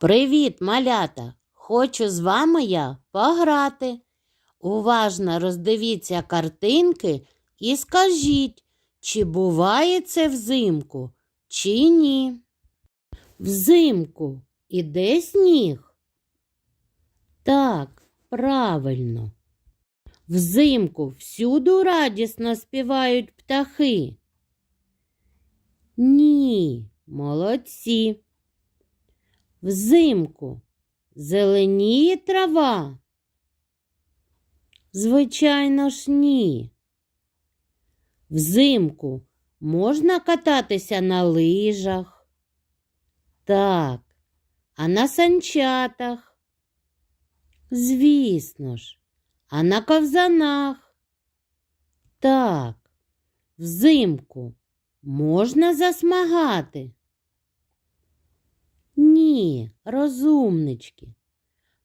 Привіт, малята! Хочу з вами я пограти. Уважно роздивіться картинки і скажіть, чи буває це взимку, чи ні. Взимку іде сніг? Так, правильно. Взимку всюду радісно співають птахи. Ні, молодці. Взимку зеленіє трава? Звичайно ж, ні. Взимку можна кататися на лижах? Так, а на санчатах? Звісно ж, а на ковзанах? Так, взимку можна засмагати? Ні, розумнички.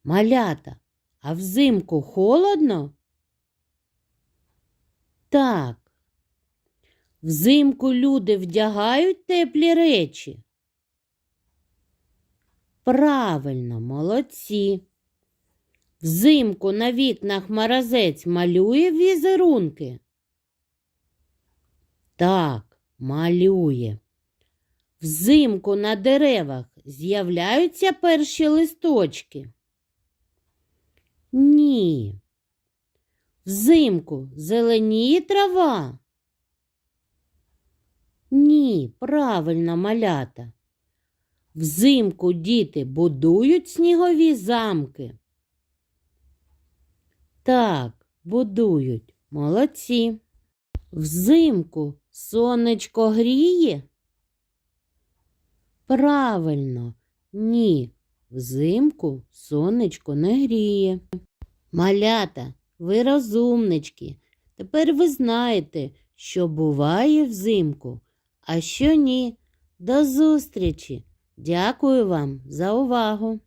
Малята, а взимку холодно? Так. Взимку люди вдягають теплі речі. Правильно, молодці. Взимку на вікнах морозець малює візерунки. Так, малює. Взимку на деревах з'являються перші листочки? Ні. Взимку зеленіє трава? Ні, правильно, малята. Взимку діти будують снігові замки. Так, будують. Молодці. Взимку сонечко гріє? Правильно, ні, взимку сонечко не гріє. Малята, ви розумнички. Тепер ви знаєте, що буває взимку, а що ні. До зустрічі. Дякую вам за увагу.